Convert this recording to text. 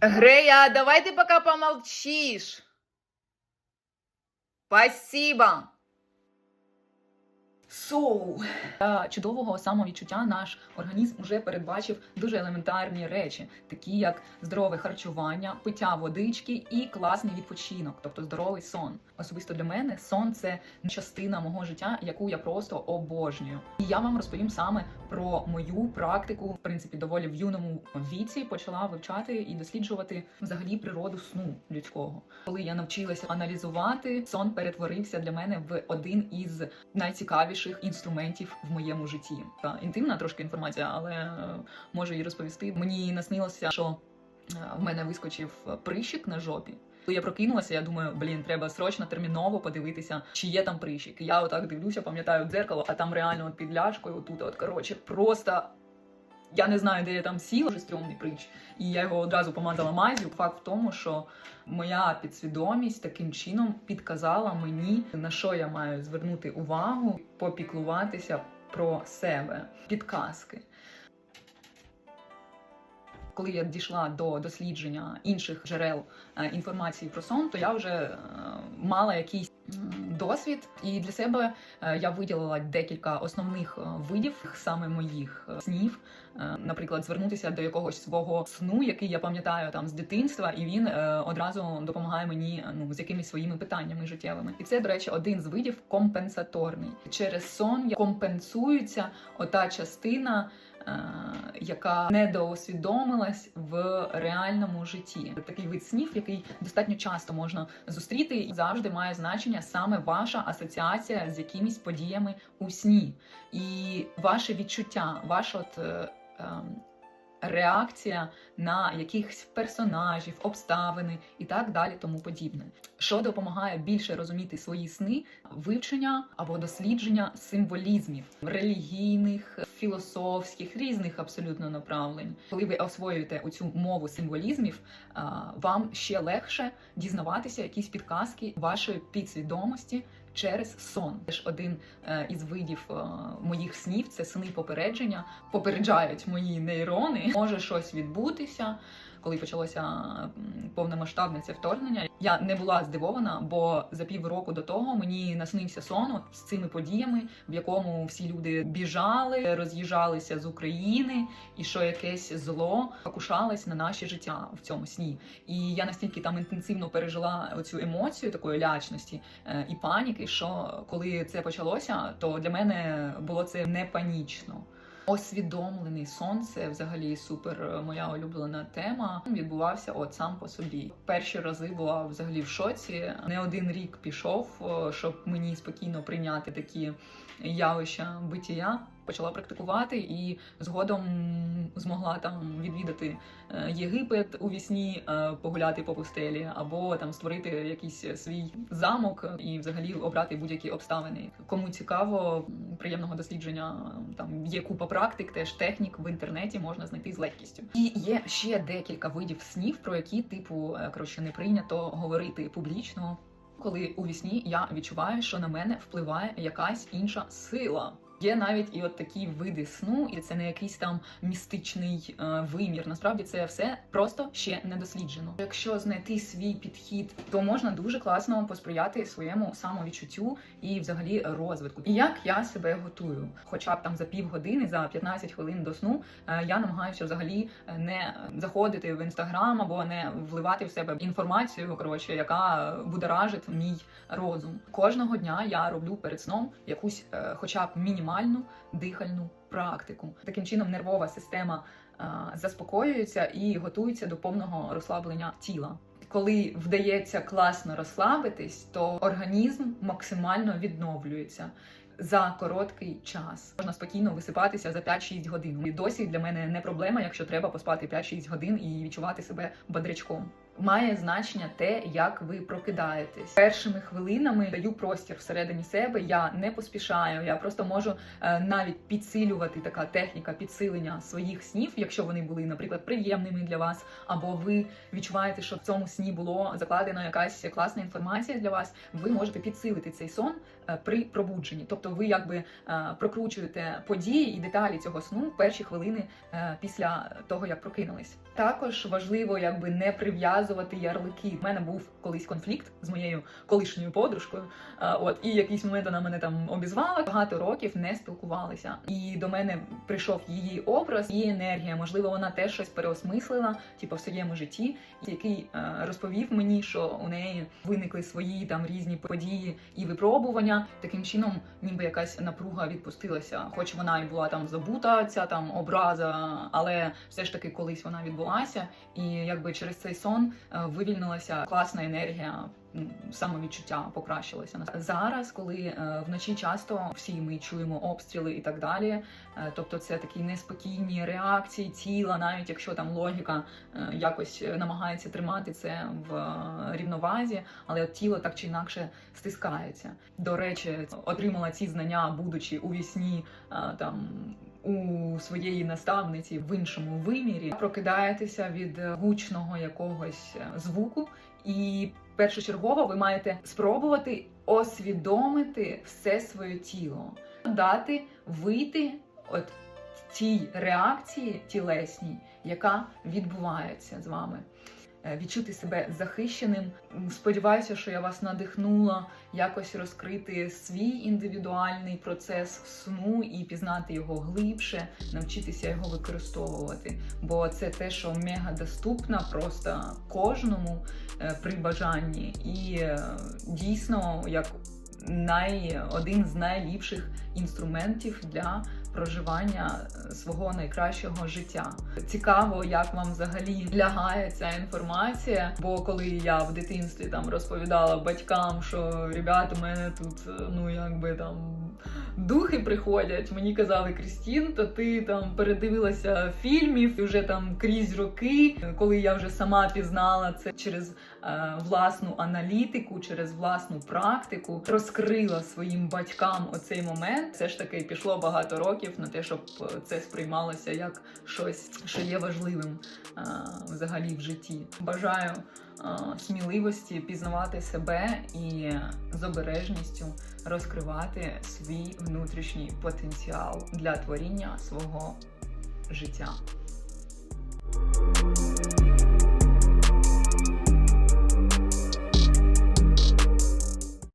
Грея, давай ты пока помолчишь. Спасибо. Соу. Для чудового самовідчуття наш організм вже передбачив дуже елементарні речі, такі як здорове харчування, пиття водички і класний відпочинок, тобто здоровий сон. Особисто для мене сон це частина мого життя, яку я просто обожнюю. І я вам розповім саме про мою практику, в принципі, доволі в юному віці почала вивчати і досліджувати взагалі природу сну людського. Коли я навчилася аналізувати, сон перетворився для мене в один із найцікавіших інструментів в моєму житті. Та інтимна трошки інформація, але е, можу її розповісти. Мені наснилося, що е, в мене вискочив прищик на жопі. Коли я прокинулася, я думаю, блін, треба срочно терміново подивитися, чи є там прищик. Я отак дивлюся, пам'ятаю дзеркало, а там реально от під ляшкою, отут, от коротше, просто. Я не знаю, де я там сіла, вже стрьомний притч, і я його одразу помазала мазю. Факт в тому, що моя підсвідомість таким чином підказала мені, на що я маю звернути увагу, попіклуватися про себе, підказки. Коли я дійшла до дослідження інших джерел е, інформації про сон, то я вже е, мала якийсь досвід, і для себе е, я виділила декілька основних е, видів саме моїх е, снів. Наприклад, звернутися до якогось свого сну, який я пам'ятаю там з дитинства, і він одразу допомагає мені ну з якимись своїми питаннями життєвими. І це, до речі, один з видів компенсаторний. Через сон компенсується ота частина. Яка недоосвідомилась в реальному житті, такий вид снів, який достатньо часто можна зустріти, і завжди має значення саме ваша асоціація з якимись подіями у сні, і ваше відчуття, ваш от, е, ем, реакція на якихось персонажів, обставини і так далі, тому подібне. Що допомагає більше розуміти свої сни, вивчення або дослідження символізмів релігійних, філософських, різних абсолютно направлень. Коли ви освоюєте оцю мову символізмів, вам ще легше дізнаватися якісь підказки вашої підсвідомості. Через сон теж один е, із видів е, моїх снів це сни попередження. Попереджають мої нейрони. Може щось відбутися. Коли почалося повномасштабне це вторгнення, я не була здивована, бо за півроку до того мені наснився сон з цими подіями, в якому всі люди біжали, роз'їжджалися з України, і що якесь зло покушалось на наше життя в цьому сні. І я настільки там інтенсивно пережила оцю емоцію такої лячності е, і паніки, що коли це почалося, то для мене було це не панічно. Освідомлений сон це взагалі супер е, моя улюблена тема. Відбувався от сам по собі. Перші рази була взагалі в шоці. Не один рік пішов, е, щоб мені спокійно прийняти такі явища биття. Почала практикувати і згодом змогла там відвідати е, Єгипет у вісні, е, погуляти по пустелі, або там створити якийсь свій замок і взагалі обрати будь-які обставини. Кому цікаво приємного дослідження, там є купа практик, теж технік в інтернеті можна знайти з легкістю. І є ще декілька видів снів, про які типу е, коротше не прийнято говорити публічно. Коли у вісні я відчуваю, що на мене впливає якась інша сила. Є навіть і от такі види сну, і це не якийсь там містичний е, вимір. Насправді це все просто ще не досліджено. Якщо знайти свій підхід, то можна дуже класно посприяти своєму самовідчуттю і взагалі розвитку. І як я себе готую, хоча б там за півгодини, за 15 хвилин до сну, е, я намагаюся взагалі е, не заходити в інстаграм або не вливати в себе інформацію, коротше, яка будоражить мій розум. Кожного дня я роблю перед сном якусь, е, хоча б мінімальну дихальну практику. Таким чином нервова система е, заспокоюється і готується до повного розслаблення тіла. Коли вдається класно розслабитись, то організм максимально відновлюється. За короткий час можна спокійно висипатися за 5-6 годин. І досі для мене не проблема, якщо треба поспати 5-6 годин і відчувати себе бодрячком. Має значення те, як ви прокидаєтесь. Першими хвилинами даю простір всередині себе. Я не поспішаю. Я просто можу е, навіть підсилювати така техніка підсилення своїх снів, якщо вони були, наприклад, приємними для вас, або ви відчуваєте, що в цьому сні було закладено якась класна інформація для вас. Ви можете підсилити цей сон е, при пробудженні. Тобто ви якби е, прокручуєте події і деталі цього сну в перші хвилини після того, як прокинулись. Також важливо якби не прив'язувати ярлики. У мене був колись конфлікт з моєю колишньою подружкою. От і якийсь момент вона мене там обізвала. Багато років не спілкувалися. І до мене прийшов її образ, її енергія. Можливо, вона теж щось переосмислила, типу, в своєму житті, який е, розповів мені, що у неї виникли свої там різні події і випробування. Таким чином, ніби якась напруга відпустилася, хоч вона і була там забута, ця там образа, але все ж таки колись вона відбулася, і якби через цей сон вивільнилася класна енергія. Самовідчуття покращилося зараз, коли е, вночі часто всі ми чуємо обстріли і так далі. Е, тобто, це такі неспокійні реакції тіла, навіть якщо там логіка е, якось намагається тримати це в рівновазі, але от тіло так чи інакше стискається. До речі, отримала ці знання, будучи у вісні там. У своєї наставниці в іншому вимірі прокидаєтеся від гучного якогось звуку, і першочергово ви маєте спробувати освідомити все своє тіло, дати вийти от тій реакції тілесній, яка відбувається з вами. Е, Відчути себе захищеним. Сподіваюся, що я вас надихнула якось розкрити свій індивідуальний процес сну і пізнати його глибше, навчитися його використовувати. Бо це те, що мега доступно просто кожному е, при бажанні, і е, дійсно як най, один з найліпших інструментів для проживання е, свого найкращого життя. Цікаво, як вам взагалі лягає ця інформація. Бо коли я в дитинстві там розповідала батькам, що ребята, у мене тут е, ну якби там. Духи приходять, мені казали Крістін, то ти там передивилася фільмів і вже там крізь роки, коли я вже сама пізнала це через е, власну аналітику, через власну практику, розкрила своїм батькам оцей момент. Все ж таки пішло багато років на те, щоб е, це сприймалося як щось, що є важливим а, взагалі в житті. Бажаю а, сміливості пізнавати себе і з обережністю розкривати свій внутрішній потенціал для творіння свого життя.